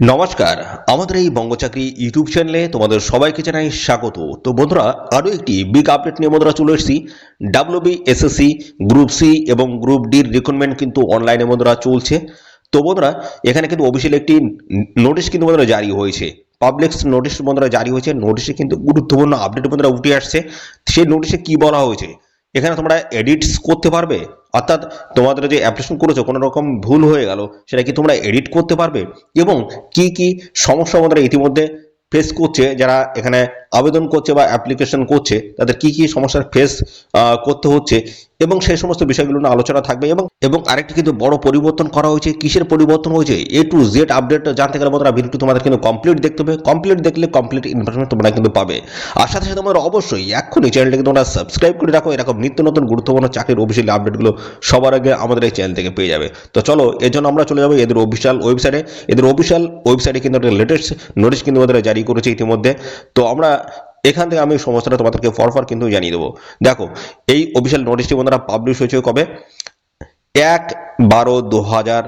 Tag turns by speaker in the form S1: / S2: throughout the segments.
S1: নমস্কার, আমাদের এই বঙ্গচাকরি ইউটিউব চ্যানেলে তোমাদের সবাইকে জানাই স্বাগত। তো বন্ধুরা, আরও একটি বিগ আপডেট নিয়ে বন্ধুরা চলে এসেছি। W B S S C group C এবং গ্রুপ ডির রিক্রুটমেন্ট কিন্তু অনলাইনে বন্ধুরা চলছে। তো বন্ধুরা, এখানে কিন্তু অফিসিয়াল একটি নোটিশ কিন্তু বন্ধুরা জারি হয়েছে। পাবলিক নোটিশ বন্ধুরা জারি হয়েছে। নোটিশে কিন্তু গুরুত্বপূর্ণ আপডেট বন্ধুরা উঠে আসছে। সেই নোটিশে কি বলা হয়েছে? এখানে তোমরা এডিটস করতে পারবে। অর্থাৎ তোমাদের যে অ্যাপ্লিকেশন করেছ কোনো রকম ভুল হয়ে গেল, সেটা কি তোমরা এডিট করতে পারবে? এবং কি কি সমস্যা আমাদের ইতিমধ্যে ফেস করছে, যারা এখানে আবেদন করছে বা অ্যাপ্লিকেশন করছে, তাদের কি কি সমস্যার ফেস করতে হচ্ছে এবং সেই সমস্ত বিষয়গুলো নিয়ে আলোচনা থাকবে এবং এবং আরেকটি কিন্তু বড় পরিবর্তন করা হয়েছে, কিসের পরিবর্তন হয়েছে? এ টু জেড আপডেট জানতে গেলে বন্ধুরা ভিডিওটি তোমাদের কিন্তু কমপ্লিট দেখতে হবে। কমপ্লিট দেখলে কমপ্লিট ইনফরমেশন তোমরা কিন্তু পাবে। আর সাথে সাথে তোমরা অবশ্যই এক্ষুনি চ্যানেলটিকে তোমরা সাবস্ক্রাইব করে রাখো। এরকম নিত্য নতুন গুরুত্বপূর্ণ চাকরির অফিসিয়াল আপডেটগুলো সবার আগে আমাদের এই চ্যানেল থেকে পেয়ে যাবে। তো চলো, এর জন্য আমরা চলে যাব এদের অফিসিয়াল ওয়েবসাইটে এদের অফিসিয়াল ওয়েবসাইটে কিন্তু একটা লেটেস্ট নোটিশ কিন্তু ওদের জারি করেছে ইতিমধ্যে। তো আমরা এখান থেকে আমি সমস্যাটা তোমাদেরকে ফরফর ফর কিন্তু জানিয়ে দেবো। দেখো, এই অফিসিয়াল নোটিশটি বন্ধুরা পাবলিশ হয়েছে কবে? এক বারো দু হাজার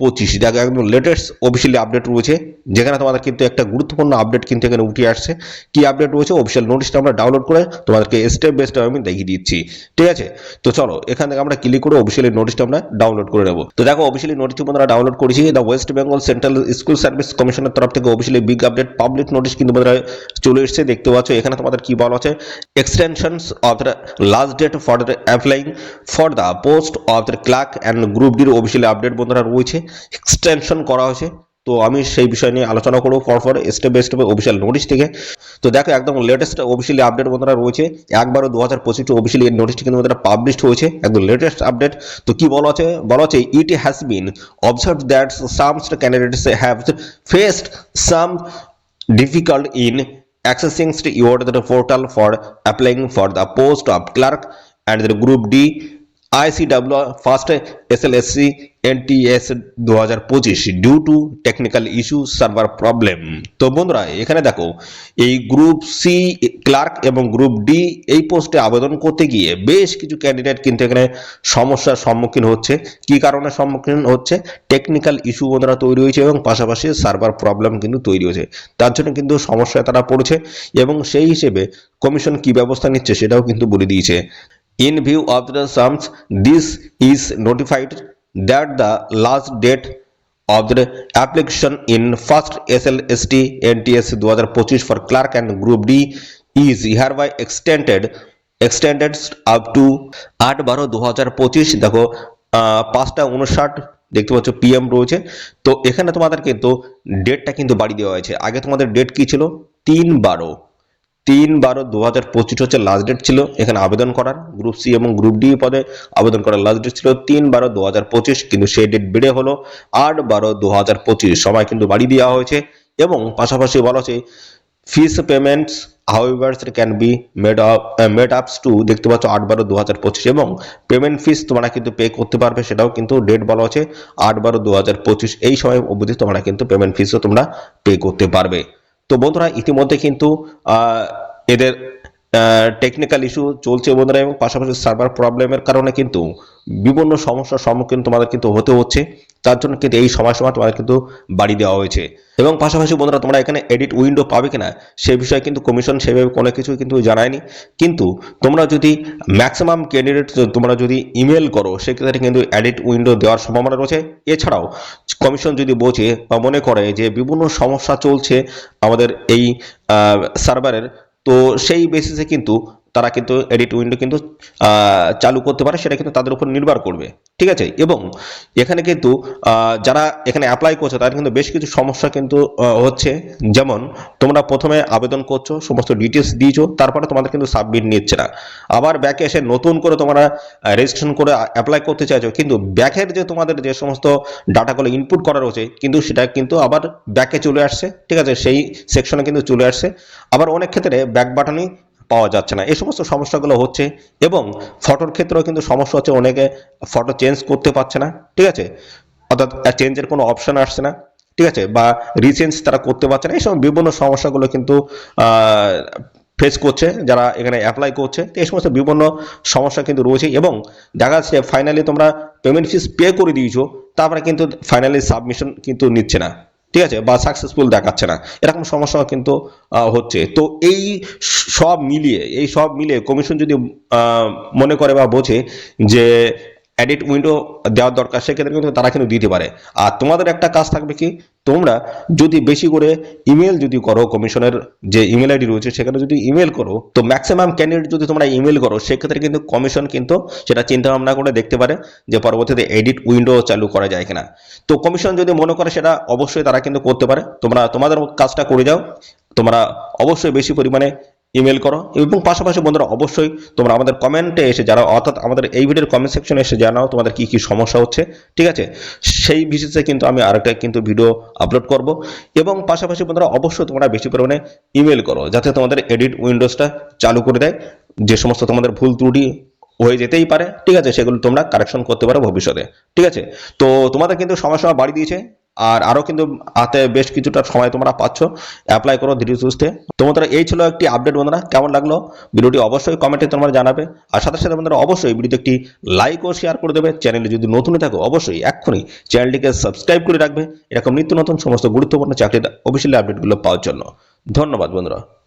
S1: পঁচিশ দেখো, একদম লেটেস্ট অফিসিয়ালি আপডেট রয়েছে। যেখানে তোমাদের কিন্তু একটা গুরুত্বপূর্ণ আপডেট কিন্তু এখানে উঠে আসছে। কি আপডেট রয়েছে? অফিসিয়াল নোটিশটা আমরা ডাউনলোড করে তোমাদেরকে স্টেপ বাই স্টেপ আমি দেখিয়ে দিচ্ছি। ঠিক আছে? তো চলো, এখান থেকে আমরা ক্লিক করে অফিসিয়ালি নোটিশটা আমরা ডাউনলোড করে নেব। তো দেখো অফিসিয়ালি নোটিশটি আমরা ডাউনলোড করেছি। The west Bengal central school service কমিশনের তরফ থেকে officially big update public notice কিন্তু আমাদের চলে এসেছে। দেখতে পাচ্ছ, এখানে তোমাদের কি বলা আছে? Extensions of the last date for the applying for the post of the clerk and group ডির অফিসিয়ালি আপডেট বন্ধুরা রয়েছে। এক্সটেনশন করা হয়েছে। তো আমি সেই বিষয় নিয়ে আলোচনা করব পর পর স্টেপ বাই স্টেপে অফিসিয়াল নোটিশ থেকে। তো দেখো একদম লেটেস্ট অফিসিয়ালি আপডেট বন্ধুরা রয়েছে। একবারও দু হাজার পঁচিশে অফিসিয়ালি এই নোটিশটি কিন্তু বন্ধুরা পাবলিশড হয়েছে। একদম লেটেস্ট আপডেট তো কি বলা আছে বলা আছে it has been observe that some candidates have faced some difficult in accessing your the portal for applying for the post of clerk and the group D ICW first SLSC NTS 2025 due to technical issue, server problem. তো বন্ধুরা, এখানে দেখো, এই group C clerk এবং group D এই পোস্টে আবেদন করতে গিয়ে বেশ কিছু ক্যান্ডিডেট কিন্তু এখানে সমস্যার সম্মুখীন হচ্ছে। কি কারণে সম্মুখীন হচ্ছে? টেকনিক্যাল ইস্যু বন্ধুরা তৈরি হয়েছে এবং পাশাপাশি সার্ভার প্রবলেম কিন্তু তৈরি হয়েছে। তার জন্য কিন্তু সমস্যায় তারা পড়েছে এবং সেই হিসেবে কমিশন কি ব্যবস্থা নিচ্ছে সেটাও কিন্তু বলে দিয়েছে। In view of the sums, this is notified that the last date of the application in first SLST NTS 2025 for clerk and group D is hereby extended extended up to আট বারো দু হাজার পঁচিশ দেখো আহ, পাঁচটা উনষাট দেখতে পাচ্ছ পিএম রয়েছে তো এখানে তোমাদের কিন্তু ডেটটা কিন্তু বাড়ি দেওয়া হয়েছে আগে তোমাদের ডেট কি ছিল তিন বারো তিন বারো দু হাজার পঁচিশ হচ্ছে লাস্ট ডেট ছিল, এখানে আবেদন করার গ্রুপ সি এবং গ্রুপ ডি পদে আবেদন করার লাস্ট ডেট ছিল তিন বারো দু হাজার পঁচিশ, কিন্তু সেই ডেট বেড়ে হলো আট বারো দু হাজার পঁচিশ। সময় কিন্তু বাড়িয়ে দেওয়া হয়েছে এবং পাশাপাশি বলা হচ্ছে fees payments however can be made up made ups to দেখতে পাচ্ছ আট বারো দু হাজার পঁচিশ এবং পেমেন্ট ফিস তোমরা কিন্তু পে করতে পারবে, সেটাও কিন্তু ডেট বলা আছে আট বারো দু হাজার পঁচিশ। এই সময় অবধি তোমরা কিন্তু পেমেন্ট ফিসও তোমরা পে করতে পারবে। তো বন্ধুরা ইতিমধ্যে কিন্তু এদের টেকনিক্যাল ইস্যু চলছে বন্ধুরা, এবং পাশাপাশি সার্ভার প্রবলেমের কারণে কিন্তু বিভিন্ন সমস্যার সম্মুখীন তোমাদের কিন্তু হতে হচ্ছে। তার জন্য কিন্তু এই সময় সময় তোমাদের কিন্তু বাড়ি দেওয়া হয়েছে। এবং পাশাপাশি বন্ধুরা, তোমরা এখানে এডিট উইন্ডো পাবে কিনা, সে বিষয়ে কিন্তু কমিশন সেভাবে কোনো কিছু কিন্তু জানায়নি। কিন্তু তোমরা যদি ম্যাক্সিমাম ক্যান্ডিডেট তোমরা যদি ইমেল করো, সেক্ষেত্রে কিন্তু এডিট উইন্ডো দেওয়ার সম্ভাবনা রয়েছে। এছাড়াও কমিশন যদি বোঝে বা মনে করে যে বিভিন্ন সমস্যা চলছে আমাদের এই সার্ভারের তো সেই বেসিসে কিন্তু তারা কিন্তু এডিট উইন্ডো কিন্তু চালু করতে পারে, সেটা কিন্তু তাদের উপর নির্ভর করবে। ঠিক আছে? এবং এখানে কিন্তু যারা এখানে অ্যাপ্লাই করছে, তাদের কিন্তু বেশ কিছু সমস্যা কিন্তু হচ্ছে। যেমন, তোমরা প্রথমে আবেদন করছ, সমস্ত ডিটেলস দিয়েছ, তারপরে তোমাদের কিন্তু সাবমিট নিচ্ছে না। আবার ব্যাকে এসে নতুন করে তোমরা রেজিস্ট্রেশন করে অ্যাপ্লাই করতে চাইছো, কিন্তু ব্যাকের যে তোমাদের যে সমস্ত ডাটাগুলো ইনপুট করা রয়েছে, কিন্তু সেটা কিন্তু আবার ব্যাকে চলে আসছে। ঠিক আছে? সেই সেকশনে কিন্তু চলে আসছে। আবার অনেক ক্ষেত্রে ব্যাক বাটনই পাওয়া যাচ্ছে না। এই সমস্ত সমস্যাগুলো হচ্ছে এবং ফটোর ক্ষেত্রেও কিন্তু সমস্যা হচ্ছে অনেকে ফটো চেঞ্জ করতে পারছে না, ঠিক আছে? অর্থাৎ চেঞ্জের কোনো অপশন আসছে না, ঠিক আছে? বা রিচেঞ্জ তারা করতে পারছে না। এই সময় বিভিন্ন সমস্যাগুলো কিন্তু ফেস করছে, যারা এখানে অ্যাপ্লাই করছে। তো এই সমস্ত বিভিন্ন সমস্যা কিন্তু রয়েছে এবং দেখা যাচ্ছে ফাইনালি তোমরা পেমেন্ট ফিস পে করে দিয়েছ, তারপরে কিন্তু ফাইনালি সাবমিশন কিন্তু নিচ্ছে না। ঠিক আছে? বা সাকসেসফুল দেখাচ্ছে না। এরকম সমস্যা কিন্তু হচ্ছে। তো এই সব মিলিয়ে, এই সব মিলিয়ে কমিশন যদি মনে করে বা বোঝে যে এডিট উইন্ডো দেওয়ার দরকার, সেক্ষেত্রে কিন্তু তারা কিন্তু দিতে পারে। আর তোমাদের একটা কাজ থাকবে কি? তোমরা যদি বেশি করে ইমেল যদি করো কমিশনের যে ইমেল আইডি রয়েছে, সেখানে যদি ইমেল করো, তো ম্যাক্সিমাম ক্যান্ডিডেট যদি তোমরা ইমেল করো, সেক্ষেত্রে কিন্তু কমিশন কিন্তু সেটা চিন্তা ভাবনা করে দেখতে পারে যে পরবর্তীতে এডিট উইন্ডো চালু করা যায় কিনা। তো কমিশন যদি মনে করে সেটা অবশ্যই তারা কিন্তু করতে পারে। তোমরা তোমাদের কাজটা করে যাও। তোমরা অবশ্যই বেশি পরিমাণে ইমেল করো। এবং পাশাপাশি বন্ধুরা অবশ্যই তোমরা আমাদের কমেন্টে এসে যারা, অর্থাৎ আমাদের এই ভিডিওর কমেন্ট সেকশনে এসে জানাও তোমাদের কি কি সমস্যা হচ্ছে, ঠিক আছে? সেই ভিসিসে কিন্তু আমি আরেকটা কিন্তু ভিডিও আপলোড করব। এবং পাশাপাশি বন্ধুরা অবশ্যই তোমরা বেশি পরিমাণে ইমেল করো, যাতে তোমাদের এডিট উইন্ডোজটা চালু করে দেয়। যে সমস্ত তোমাদের ভুল ত্রুটি হয়ে যেতেই পারে, ঠিক আছে? সেগুলো তোমরা কারেকশন করতে পারো ভবিষ্যতে, ঠিক আছে? তো তোমাদের কিন্তু সময় সময় বাড়ি দিয়েছে। আর আরও কিন্তু হাতে বেশ কিছুটা সময় তোমরা পাচ্ছ। অ্যাপ্লাই করো ধীরে সুস্থে। তোমাদের এই ছিল একটি আপডেট বন্ধুরা, কেমন লাগল? ভিডিওটি অবশ্যই কমেন্টে তোমরা জানাবে। আর সাথে সাথে বন্ধুরা, অবশ্যই ভিডিওতে একটি লাইক ও শেয়ার করে দেবে। চ্যানেলে যদি নতুন থাকো, অবশ্যই এক্ষুনি চ্যানেলটিকে সাবস্ক্রাইব করে রাখবে। এরকম নিত্য নতুন সমস্ত গুরুত্বপূর্ণ চাকরির অফিসিয়ালি আপডেটগুলো পাওয়ার জন্য। ধন্যবাদ বন্ধুরা।